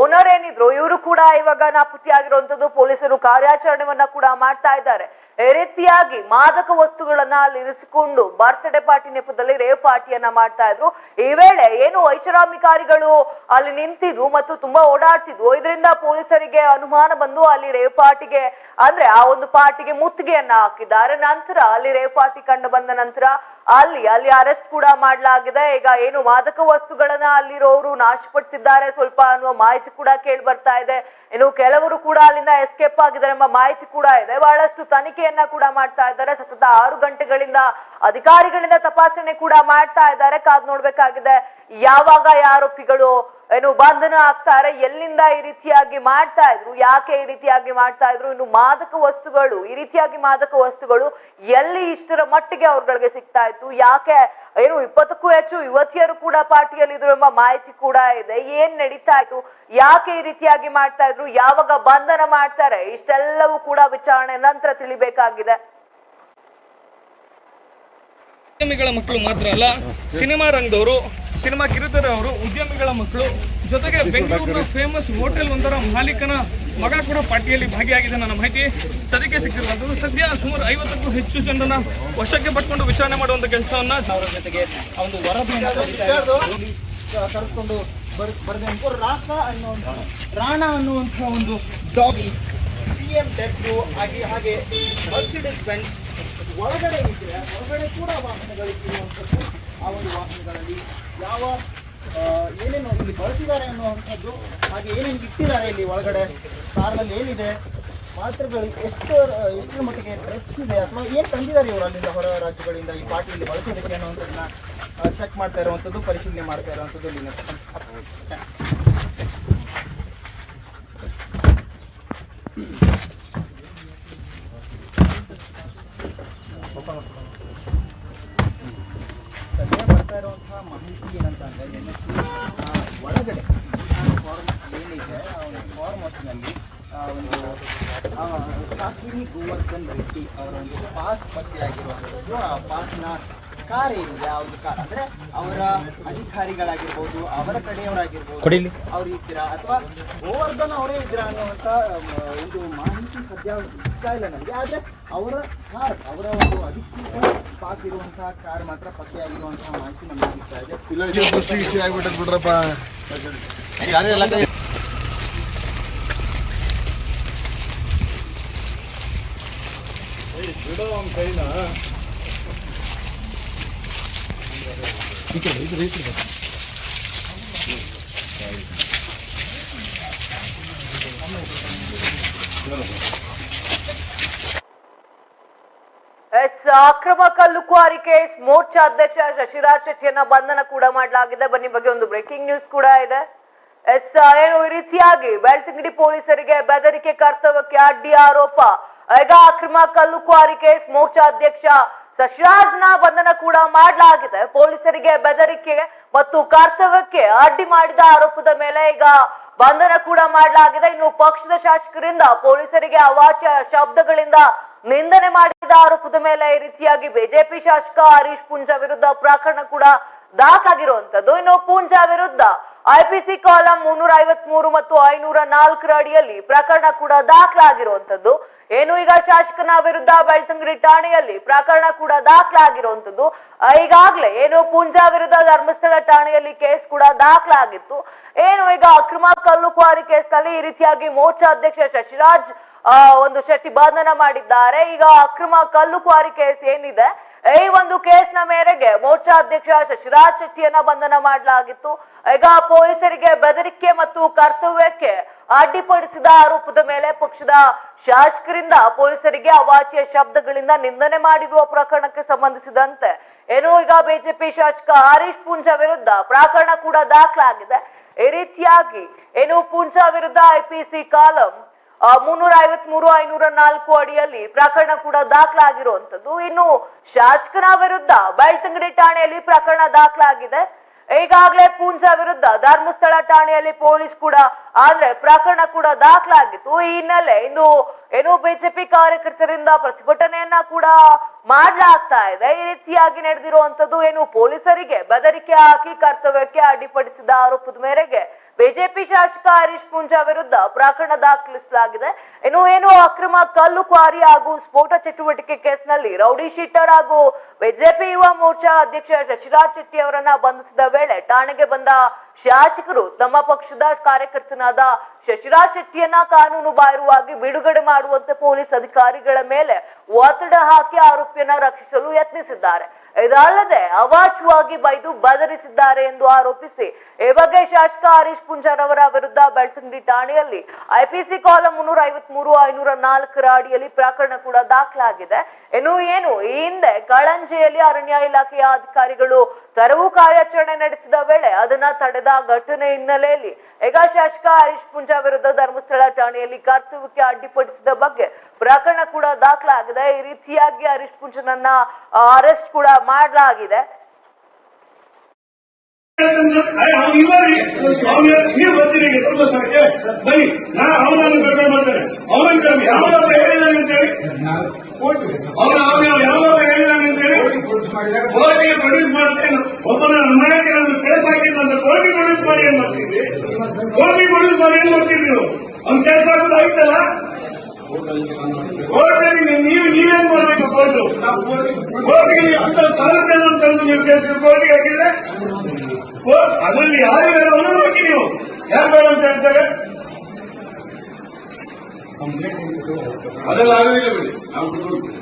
ಓನರ್ ಏನಿದ್ರು, ಇವರು ಕೂಡ ಇವಾಗ ನಾಪತ್ತೆಯಾಗಿರುವಂತದ್ದು ಪೊಲೀಸರು ಕಾರ್ಯಾಚರಣೆಯನ್ನ ಕೂಡ ಮಾಡ್ತಾ ಇದ್ದಾರೆ. ರೀತಿಯಾಗಿ ಮಾದಕ ವಸ್ತುಗಳನ್ನ ಅಲ್ಲಿ ಇರಿಸಿಕೊಂಡು ಬರ್ತ್ಡೇ ಪಾರ್ಟಿ ನೆಪದಲ್ಲಿ ರೇವ್ ಪಾರ್ಟಿಯನ್ನ ಮಾಡ್ತಾ ಇದ್ರು. ಈ ವೇಳೆ ಏನು ಐಷಾರಾಮಿಕಾರಿಗಳು ಅಲ್ಲಿ ನಿಂತಿದ್ವು ಮತ್ತು ತುಂಬಾ ಓಡಾಡ್ತಿದ್ವು. ಇದರಿಂದ ಪೊಲೀಸರಿಗೆ ಅನುಮಾನ ಬಂದು ಅಲ್ಲಿ ರೇವ್ ಪಾರ್ಟಿಗೆ ಅಂದ್ರೆ ಆ ಒಂದು ಪಾರ್ಟಿಗೆ ಮುತ್ತಿಗೆಯನ್ನ ಹಾಕಿದ್ದಾರೆ. ನಂತರ ಅಲ್ಲಿ ರೇವ್ ಪಾರ್ಟಿ ಕಂಡು ಬಂದ ನಂತರ ಅಲ್ಲಿ ಅಲ್ಲಿ ಅರೆಸ್ಟ್ ಕೂಡ ಮಾಡಲಾಗಿದೆ. ಈಗ ಏನು ಮಾದಕ ವಸ್ತುಗಳನ್ನ ಅಲ್ಲಿರೋರು ನಾಶಪಡಿಸಿದ್ದಾರೆ ಸ್ವಲ್ಪ ಅನ್ನುವ ಮಾಹಿತಿ ಕೂಡ ಕೇಳಿ ಬರ್ತಾ ಇದೆ. ಏನು ಕೆಲವರು ಕೂಡ ಅಲ್ಲಿಂದ ಎಸ್ಕೇಪ್ ಆಗಿದ್ದಾರೆ ಎಂಬ ಮಾಹಿತಿ ಕೂಡ ಇದೆ. ಬಹಳಷ್ಟು ತನಿಖೆಯನ್ನ ಕೂಡ ಮಾಡ್ತಾ ಇದ್ದಾರೆ. ಸತತ ಆರು ಗಂಟೆಗಳಿಂದ ಅಧಿಕಾರಿಗಳಿಂದ ತಪಾಸಣೆ ಕೂಡ ಮಾಡ್ತಾ ಇದ್ದಾರೆ. ಕಾದ್ ನೋಡ್ಬೇಕಾಗಿದೆ. ಯಾವಾಗ ಆರೋಪಿಗಳು ಏನು ಬಂಧನ ಆಗ್ತಾರೆ, ಎಲ್ಲಿಂದ ಈ ರೀತಿಯಾಗಿ ಮಾಡ್ತಾ ಇದ್ರು, ಯಾಕೆ ಈ ರೀತಿಯಾಗಿ ಮಾಡ್ತಾ ಇದ್ರು, ಇನ್ನು ಮಾದಕ ವಸ್ತುಗಳು, ಈ ರೀತಿಯಾಗಿ ಮಾದಕ ವಸ್ತುಗಳು ಎಲ್ಲಿ ಇಷ್ಟರ ಮಟ್ಟಿಗೆ ಅವ್ರಗಳಿಗೆ ಸಿಗ್ತಾ ಇತ್ತು, ಯಾಕೆ ಏನು ಇಪ್ಪತ್ತಕ್ಕೂ ಹೆಚ್ಚು ಯುವತಿಯರು ಕೂಡ ಪಾರ್ಟಿಯಲ್ಲಿ ಇದ್ರು ಎಂಬ ಮಾಹಿತಿ ಕೂಡ ಇದೆ, ಏನ್ ನಡೀತಾ ಇತ್ತು, ಯಾಕೆ ಈ ರೀತಿಯಾಗಿ ಮಾಡ್ತಾ ಇದ್ರು, ಯಾವಾಗ ಬಂಧನ ಮಾಡ್ತಾರೆ, ಇಷ್ಟೆಲ್ಲವೂ ಕೂಡ ವಿಚಾರಣೆ ನಂತರ ತಿಳಿಬೇಕಾಗಿದೆ. ಮಕ್ಕಳು ಮಾತ್ರ ಅಲ್ಲ, ಸಿನಿಮಾ ರಂಗದವರು ಸಿನಿಮಾ ಕಿರುತರ ಅವರು ಉದ್ಯಮಿಗಳ ಮಕ್ಕಳು. ಜೊತೆಗೆ ಬೆಂಗಳೂರಿನ ಫೇಮಸ್ ಹೋಟೆಲ್ ಒಂದರ ಮಾಲೀಕನ ಮಗ ಕೂಡ ಪಾರ್ಟಿಯಲ್ಲಿ ಭಾಗಿಯಾಗಿದೆ ನನ್ನ ಮಾಹಿತಿ. ಸದ್ಯಕ್ಕೆ ಸಿಕ್ಕಿರುವಂಥದ್ದು ಸದ್ಯ ಸುಮಾರು ಐವತ್ತಕ್ಕೂ ಹೆಚ್ಚು ಜನರನ್ನ ವಶಕ್ಕೆ ಪಟ್ಕೊಂಡು ವಿಚಾರಣೆ ಮಾಡುವಂತ ಕೆಲಸವನ್ನ ಅವರ ಜೊತೆಗೆ ಒಂದು ಕರೆದುಕೊಂಡು ಬರ್ ರಾಕ ಅನ್ನುವಂಥ ರಾಣ ಅನ್ನುವಂಥ ಒಂದು ಡಾಗಿ ಬಿ ಎಂ ಡಬ್ಲ್ಯೂ ಆಗಿ ಹಾಗೆ ಮರ್ಸಿಡಿಸ್ ಬೆಂಚ್ ಒಳಗಡೆ ಇದ್ರೆ ಒಳಗಡೆ ಕೂಡ ವಾಹನಗಳು ಇರುವಂಥದ್ದು ಆ ಒಂದು ವಾಹನಗಳಲ್ಲಿ ಯಾವ ಏನೇನು ಇಲ್ಲಿ ಬಳಸಿದ್ದಾರೆ ಅನ್ನುವಂಥದ್ದು, ಹಾಗೆ ಏನೇನು ಇಟ್ಟಿದ್ದಾರೆ ಇಲ್ಲಿ ಒಳಗಡೆ, ಕಾರ್ನಲ್ಲಿ ಏನಿದೆ, ಮಾತ್ರೆಗಳು ಎಷ್ಟು, ಎಷ್ಟರ ಮಟ್ಟಿಗೆ ಡ್ರಗ್ಸ್ ಇದೆ, ಅಥವಾ ಏನು ತಂದಿದ್ದಾರೆ ಇವರು ಅಲ್ಲಿಂದ ಹೊರ ರಾಜ್ಯಗಳಿಂದ ಈ ಪಾರ್ಟಿಯಲ್ಲಿ ಬಳಸೋದಕ್ಕೆ ಅನ್ನುವಂಥದ್ದನ್ನ ಚೆಕ್ ಮಾಡ್ತಾ ಇರುವಂಥದ್ದು, ಪರಿಶೀಲನೆ ಮಾಡ್ತಾ ಇರುವಂಥದ್ದು ಇಲ್ಲಿನ ಸದ್ಯ ಬರ್ತಾ ಇರುವಂತಹ ಮಾಹಿತಿ ಏನಂತ ಅಂದ್ರೆ NSC, ಆ, ಒಳಗಡೆ ಫಾರ್ಮ್ ಏನಿದೆ ಆ ಒಂದು ಫಾರ್ಮ್ ಹೌಸ್ನಲ್ಲಿ ಆ ಒಂದು ಆ, ಕಾಕಿನಿ ಗೋವರ್ಧನ್ ರೆಡ್ಡಿ ಅವರ ಒಂದು ಪಾಸ್ ಪತ್ತೆಯಾಗಿರುವಂಥದ್ದು ಆ ಪಾಸ್ನ ಕಾರ್ ಏನಿದೆ ಆ ಒಂದು ಕಾರ್? ಅಂದ್ರೆ ಅವರ ಅಧಿಕಾರಿಗಳಾಗಿರ್ಬೋದು ಅವರ ಕಡೆಯವರಾಗಿರ್ಬೋದು ಅವ್ರು ಇದ್ದೀರಾ ಅಥವಾ ಗೋವರ್ಧನ್ ಅವರೇ ಇದ್ದೀರಾ ಅನ್ನುವಂಥ ಒಂದು ಮಾಹಿತಿ ಸದ್ಯ ಸಿಗ್ತಾ ಇಲ್ಲ ನನಗೆ ಆದರೆ ಅವರ ಕಾರ್ ಅವರ ಒಂದು ಅಧಿಕೃತ ಪಾಸ್ ಇರುವಂತಹ ಕಾರ್ ಮಾತ್ರ ಪತ್ತೆಯಾಗಿರುವಂತಹ ಮಾಹಿತಿ ನಮಗೆ ಸಿಗ್ತಾ ಇದೆ. ಎಸ್ ಅಕ್ರಮ ಕಲ್ಲು ಕ್ವಾರಿ ಕೇಸ್. ಮೋರ್ಚಾ ಅಧ್ಯಕ್ಷ ಶಶಿರಾಜ್ ಶೆಟ್ಟಿಯನ್ನ ಬಂಧನ ಕೂಡ ಮಾಡಲಾಗಿದೆ. ಬನ್ನಿ ಬಗ್ಗೆ ಒಂದು ಬ್ರೇಕಿಂಗ್ ನ್ಯೂಸ್ ಕೂಡ ಇದೆ. ಎಸ್ ಏನು ಈ ರೀತಿಯಾಗಿ ಬೆಳ್ತಂಗಡಿ ಪೊಲೀಸರಿಗೆ ಬೆದರಿಕೆ ಕರ್ತವ್ಯಕ್ಕೆ ಅಡ್ಡಿ ಆರೋಪ. ಈಗ ಅಕ್ರಮ ಕಲ್ಲು ಕ್ವಾರಿ ಕೇಸ್ ಮೋರ್ಚಾ ಅಧ್ಯಕ್ಷ ಸಶಿರಾಜ್ನ ಬಂಧನ ಕೂಡ ಮಾಡಲಾಗಿದೆ. ಪೊಲೀಸರಿಗೆ ಬೆದರಿಕೆ ಮತ್ತು ಕರ್ತವ್ಯಕ್ಕೆ ಅಡ್ಡಿ ಮಾಡಿದ ಆರೋಪದ ಮೇಲೆ ಈಗ ಬಂಧನ ಕೂಡ ಮಾಡಲಾಗಿದೆ. ಇನ್ನು ಪಕ್ಷದ ಶಾಸಕರಿಂದ, ಪೊಲೀಸರಿಗೆ ಅವಾಚ್ಯ ಶಬ್ದಗಳಿಂದ ನಿಂದನೆ ಮಾಡಿದ ಆರೋಪದ ಮೇಲೆ ಈ ರೀತಿಯಾಗಿ ಬಿಜೆಪಿ ಶಾಸಕ ಹರೀಶ್ ಪೂಂಜಾ ವಿರುದ್ಧ ಪ್ರಕರಣ ಕೂಡ ದಾಖಲಾಗಿರುವಂತದ್ದು ಇನ್ನು ಪೂಂಜಾ ವಿರುದ್ಧ ಐಪಿಸಿ ಕಾಲಂ ಮುನ್ನೂರ ಮತ್ತು ಐನೂರ ನಾಲ್ಕರ ಅಡಿಯಲ್ಲಿ ಪ್ರಕರಣ ಕೂಡ ದಾಖಲಾಗಿರುವಂತದ್ದು ಏನು ಈಗ ಶಾಸಕನ ವಿರುದ್ಧ ಬೆಳ್ತಂಗಡಿ ಠಾಣೆಯಲ್ಲಿ ಪ್ರಕರಣ ಕೂಡ ದಾಖಲಾಗಿರುವಂತದ್ದು ಈಗಾಗ್ಲೇ ಏನು ಪೂಂಜಾ ವಿರುದ್ಧ ಧರ್ಮಸ್ಥಳ ಠಾಣೆಯಲ್ಲಿ ಕೇಸ್ ಕೂಡ ದಾಖಲಾಗಿತ್ತು. ಏನು ಈಗ ಅಕ್ರಮ ಕಲ್ಲು ಕ್ವಾರಿ ಕೇಸ್ನಲ್ಲಿ ಈ ರೀತಿಯಾಗಿ ಮೋರ್ಚಾ ಅಧ್ಯಕ್ಷ ಶಶಿರಾಜ್ ಒಂದು ಶೆಟ್ಟಿ ಬಂಧನ ಮಾಡಿದ್ದಾರೆ. ಈಗ ಅಕ್ರಮ ಕಲ್ಲು ಕ್ವಾರಿ ಕೇಸ್ ಏನಿದೆ? ಈ ಒಂದು ಕೇಸ್ನ ಮೇರೆಗೆ ಮೋರ್ಚಾ ಅಧ್ಯಕ್ಷ ಶಶಿರಾಜ್ ಶೆಟ್ಟಿಯನ್ನ ಬಂಧನ ಮಾಡಲಾಗಿತ್ತು. ಈಗ ಪೊಲೀಸರಿಗೆ ಬೆದರಿಕೆ ಮತ್ತು ಕರ್ತವ್ಯಕ್ಕೆ ಅಡ್ಡಿಪಡಿಸಿದ ಆರೋಪದ ಮೇಲೆ ಪಕ್ಷದ ಶಾಸಕರಿಂದ ಪೊಲೀಸರಿಗೆ ಅವಾಚ್ಯ ಶಬ್ದಗಳಿಂದ ನಿಂದನೆ ಮಾಡಿರುವ ಪ್ರಕರಣಕ್ಕೆ ಸಂಬಂಧಿಸಿದಂತೆ. ಏನು ಈಗ ಬಿಜೆಪಿ ಶಾಸಕ ಹರೀಶ್ ಪೂಂಜಾ ವಿರುದ್ಧ ಪ್ರಕರಣ ಕೂಡ ದಾಖಲಾಗಿದೆ. ಈ ರೀತಿಯಾಗಿ ಏನು ಪೂಂಜಾ ವಿರುದ್ಧ ಐಪಿಸಿ ಕಾಲಂ ಮುನ್ನೂರ ಐವತ್ ಮೂರು ಐನೂರ ನಾಲ್ಕು ಅಡಿಯಲ್ಲಿ ಪ್ರಕರಣ ಕೂಡ ದಾಖಲಾಗಿರುವಂತದ್ದು ಇನ್ನು ಶಾಸಕನ ವಿರುದ್ಧ ಬೆಳ್ತಂಗಡಿ ಠಾಣೆಯಲ್ಲಿ ಪ್ರಕರಣ ದಾಖಲಾಗಿದೆ. ಈಗಾಗಲೇ ಪೂಂಜಾ ವಿರುದ್ಧ ಧರ್ಮಸ್ಥಳ ಠಾಣೆಯಲ್ಲಿ ಪೊಲೀಸ್ ಕೂಡ, ಆದ್ರೆ ಪ್ರಕರಣ ಕೂಡ ದಾಖಲಾಗಿತ್ತು. ಈ ಹಿನ್ನೆಲೆ ಇಂದು ಏನು ಬಿಜೆಪಿ ಕಾರ್ಯಕರ್ತರಿಂದ ಪ್ರತಿಭಟನೆಯನ್ನ ಕೂಡ ಮಾಡಲಾಗ್ತಾ ಇದೆ. ಈ ರೀತಿಯಾಗಿ ನಡೆದಿರುವಂತದ್ದು ಏನು ಪೊಲೀಸರಿಗೆ ಬೆದರಿಕೆ ಹಾಕಿ ಕರ್ತವ್ಯಕ್ಕೆ ಅಡ್ಡಿಪಡಿಸಿದ ಆರೋಪದ ಮೇರೆಗೆ ಬಿಜೆಪಿ ಶಾಸಕ ಹರೀಶ್ ಪೂಂಜಾ ವಿರುದ್ಧ ಪ್ರಕರಣ ದಾಖಲಿಸಲಾಗಿದೆ. ಇನ್ನು ಏನು ಅಕ್ರಮ ಕಲ್ಲು ಕ್ವಾರಿ ಹಾಗೂ ಸ್ಫೋಟ ಚಟುವಟಿಕೆ ಕೇಸ್ನಲ್ಲಿ ರೌಡಿ ಶೀಟರ್ ಹಾಗೂ ಬಿಜೆಪಿ ಯುವ ಮೋರ್ಚಾ ಅಧ್ಯಕ್ಷ ಶಶಿರಾಜ್ ಶೆಟ್ಟಿ ಅವರನ್ನ ಬಂಧಿಸಿದ ವೇಳೆ ಠಾಣೆಗೆ ಬಂದ ಶಾಸಕರು ತಮ್ಮ ಪಕ್ಷದ ಕಾರ್ಯಕರ್ತನಾದ ಶಶಿರಾಜ್ ಶೆಟ್ಟಿಯನ್ನ ಕಾನೂನು ಬಾಹಿರವಾಗಿ ಬಿಡುಗಡೆ ಮಾಡುವಂತೆ ಪೊಲೀಸ್ ಅಧಿಕಾರಿಗಳ ಮೇಲೆ ಒತ್ತಡ ಹಾಕಿ ಆರೋಪಿಯನ್ನ ರಕ್ಷಿಸಲು ಯತ್ನಿಸಿದ್ದಾರೆ. ಇದಲ್ಲದೆ ಅವಾಚ್ಯವಾಗಿ ಬೈದು ಬದರಿಸಿದ್ದಾರೆ ಎಂದು ಆರೋಪಿಸಿ ಈ ಬಗ್ಗೆ ಶಾಸಕ ಹರೀಶ್ ಪುಂಜಾರವರ ವಿರುದ್ಧ ಬೆಳ್ತಂಗಡಿ ಠಾಣೆಯಲ್ಲಿ ಐಪಿಸಿ ಕಾಲಂ ಮುನ್ನೂರ ಐವತ್ ಮೂರು ಐನೂರ ನಾಲ್ಕರ ಅಡಿಯಲ್ಲಿ ಪ್ರಕರಣ ಕೂಡ ದಾಖಲಾಗಿದೆ. ಇನ್ನು ಏನು, ಈ ಹಿಂದೆ ಕಳಂಜಿಯಲ್ಲಿ ಅರಣ್ಯ ಇಲಾಖೆಯ ಅಧಿಕಾರಿಗಳು ತೆರವು ಕಾರ್ಯಾಚರಣೆ ನಡೆಸಿದ ವೇಳೆ ಅದನ್ನ ತಡೆದ ಘಟನೆ ಹಿನ್ನೆಲೆಯಲ್ಲಿ, ಈಗ ಶಾಸಕ ಹರೀಶ್ ಪುಂಜಾ ವಿರುದ್ಧ ಧರ್ಮಸ್ಥಳ ಠಾಣೆಯಲ್ಲಿ ಕರ್ತವ್ಯಕ್ಕೆ ಅಡ್ಡಿಪಡಿಸಿದ ಬಗ್ಗೆ ಪ್ರಕರಣ ಕೂಡ ದಾಖಲಾಗಿದೆ. ಈ ರೀತಿಯಾಗಿ ಹರೀಶ್ ಪುಂಜನನ್ನ ಅರೆಸ್ಟ್ ಕೂಡ ಮಾಡಲಾಗಿದೆ. ಅವನ ನೀವು ಬರ್ತೀರಿ ಈಗ ಧರ್ಮಸ್ಥಳಕ್ಕೆ? ಬನ್ನಿ ನಾ ಅವನನ್ನು ಪ್ರಕರಣ ಮಾಡ್ತೇನೆ. ಅವನ ಕಮ್ಮಿ ಯಾವಾಗ ಹೇಳಿದಾನೆ ಅಂತ ಹೇಳಿ ಅವನ ಅವನ ಯಾವಾಗ ಹೇಳಿದಾನೆ ಅಂತ ಹೇಳಿ ಕೋರ್ಟಿಗೆ ಪ್ರೊಡ್ಯೂಸ್ ಮಾಡುತ್ತೇನೆ ಒಬ್ಬನ ಅನ್ಯಾಯಕ್ಕೆ ನಾನು ಕೇಸ್ ಹಾಕಿದ್ದು ಅಂತ ಕೋರ್ಟಿಗೆ ಪ್ರೊಡ್ಯೂಸ್ ಮಾಡಿ ಏನ್ ಮಾಡ್ತಿದ್ವಿ ಏನ್ ಮಾಡ್ತೀರಿ ನೀವು ಅವ್ನ್ ಕೆಲಸ ಆಗೋದು ಆಯ್ತಲ್ಲ ಕೋರ್ಟಲ್ಲಿ ನೀವು ನೀವೇನ್ ಮಾಡ್ಬೇಕು ಕೋರ್ಟು ಕೋರ್ಟ್ಗೆ ನೀವು ಅಂತ ಸಾವಿರ ಜನ ತಂದು ನೀವು ಕೆಲಸ ಕೋರ್ಟ್ಗೆ ಹಾಕಿದ್ರೆ ಕೋರ್ಟ್ ಅದರಲ್ಲಿ ಯಾರು ಯಾರು ಅವನು ಹಾಕಿ ನೀವು ಯಾರು ಬೇಡ ಅಂತ ಹೇಳ್ತಾರೆ ಅದೆಲ್ಲ ಆಗೋದಿಲ್ಲ ಬಿಡಿ ನಾವು ಕುತ್ಕೊಳ್ತೀವಿ.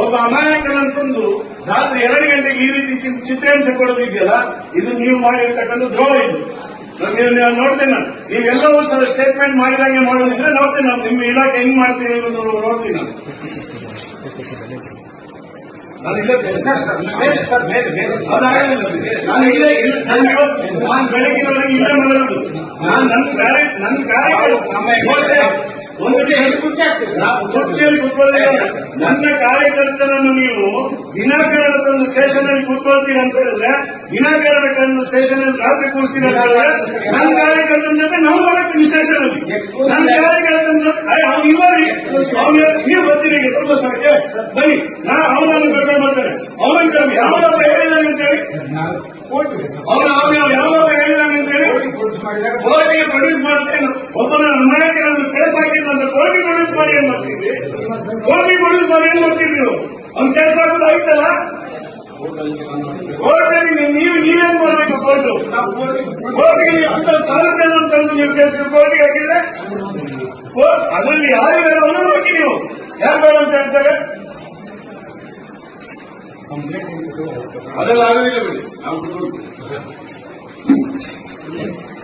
ಒಬ್ಬ ಅಮಾಯಕನಂತಂದು ರಾತ್ರಿ ಎರಡು ಗಂಟೆಗೆ ಈ ರೀತಿ ಚಿತ್ರಾಂಶ ಕೊಡೋದಿದೆಯಲ್ಲ, ಇದು ನೀವು ಮಾಡಿರ್ತಕ್ಕಂಥ ದ್ರೋಹ ಇದು. ನೀವು ನೋಡ್ತೇನೆ ನಾನು. ನೀವೆಲ್ಲವೂ ಸಹ ಸ್ಟೇಟ್ಮೆಂಟ್ ಮಾಡಿದಂಗೆ ಮಾಡೋದಿದ್ರೆ ನೋಡ್ತೇನೆ ನಾನು. ನಿಮ್ಮ ಇಲಾಖೆ ಹೆಂಗ್ ಮಾಡ್ತೀನಿ ಅನ್ನೋದು ನೋಡ್ತೀನಿ ನಾನು ನಾನು ಇಲ್ಲೇ ಸರ್, ಸರ್, ಮೇಲೆ, ಸರ್, ಮೇಲೆ, ಮೇಲೆ. ಅದಾಗಲಿಲ್ಲ ನನಗೆ. ನಾನು ಇಲ್ಲೇ ಇಲ್ಲ ನಾನು ಇವತ್ತು ನಾನು ಬೆಳಗಿನವರೆಗೆ ಇಲ್ಲೇ ನಾನು ನನ್ನ ಕಾರ್ಯ ನನ್ನ ಕಾರ್ಯ ಒಂದು ಕುರ್ಚಿಯಲ್ಲಿ ಕೂತ್ಕೊಳ್ಳಿಲ್ಲ ನನ್ನ ಕಾರ್ಯಕರ್ತನನ್ನು ನೀವು ವಿನಾಕಾರಣ ತಂದು ಸ್ಟೇಷನ್ ಅಲ್ಲಿ ಕೂತ್ಕೊಳ್ತೀರಾ ಅಂತ ಹೇಳಿದ್ರೆ ವಿನಾಕಾರಣ ತಂದು ಸ್ಟೇಷನ್ ಅಲ್ಲಿ ರಾತ್ರಿ ಕೂರಿಸ್ತೀರಿ ಅಂತ ಹೇಳಿದ್ರೆ ನನ್ನ ಕಾರ್ಯಕರ್ತನ ಜೊತೆ ನಾವು ಬರ್ತೀನಿ ಸ್ಟೇಷನ್ ಅಲ್ಲಿ ನನ್ನ ಕಾರ್ಯಕರ್ತನ ಜೊತೆ ಅಯ್ಯ, ಅವ್ನು ಇವರಿ ಅವ್ನು ನೀವು ಬರ್ತೀರಿ ತುಂಬ ಸಮಯಕ್ಕೆ ಬನ್ನಿ. ನಾ ಅವನನ್ನು ಕರ್ಕೊಂಡು ಮಾಡ್ತಾರೆ ಅವನನ್ನು ಯಾವ ಹೇಳಿದಾನೆ ಅಂತ ಹೇಳಿ ಅವನು ಅವನ ಯಾವೊಬ್ಬ ಹೇಳಿದಾನೆ ಅಂತ ಹೇಳಿ ಕೋರ್ಟಿಗೆ ಪ್ರೊಡ್ಯೂಸ್ ಮಾಡ್ತೇನೆ ಒಬ್ಬನ ನಾಯಕನನ್ನು ಕೇಸ್ ಅಂತ ಕೋರ್ಟಿಗೆ ಪ್ರೊಡ್ಯೂಸ್ ಮಾಡಿ ಏನ್ ಮಾಡ್ತೀವಿ ಕೋರ್ಟಿಗೆ ಪ್ರೊಡ್ಯೂಸ್ ಮಾಡಿ ಏನ್ ಮಾಡ್ತೀವಿ ನೀವು? ಅವ್ನ ಕೆಲಸ ಹಾಕುದು ಆಯ್ತಲ್ಲ? ಕೋರ್ಟಲ್ಲಿ ನೀವು- ನೀವು ನೀವೇನ್ ಮಾಡ್ಬೇಕು ಕೋರ್ಟು? ಕೋರ್ಟ್ಗೆ ನೀವು ಅಂತ ಸಾವಿರ ಜನ ತಂದು ನೀವು ಕೇಸ್ ಕೋರ್ಟ್ಗೆ ಹಾಕಿದ್ರೆ ಕೋರ್ಟ್ ಅದರಲ್ಲಿ ಯಾರು ಯಾರು ಅವನು ಹಾಕಿ ನೀವು. ಯಾರು ಬೇಡ ಅಂತ ಹೇಳ್ತಾರೆ? ಅದೆಲ್ಲ ಆಗೋದಿಲ್ಲ ಬಿಡಿ. ನಾವು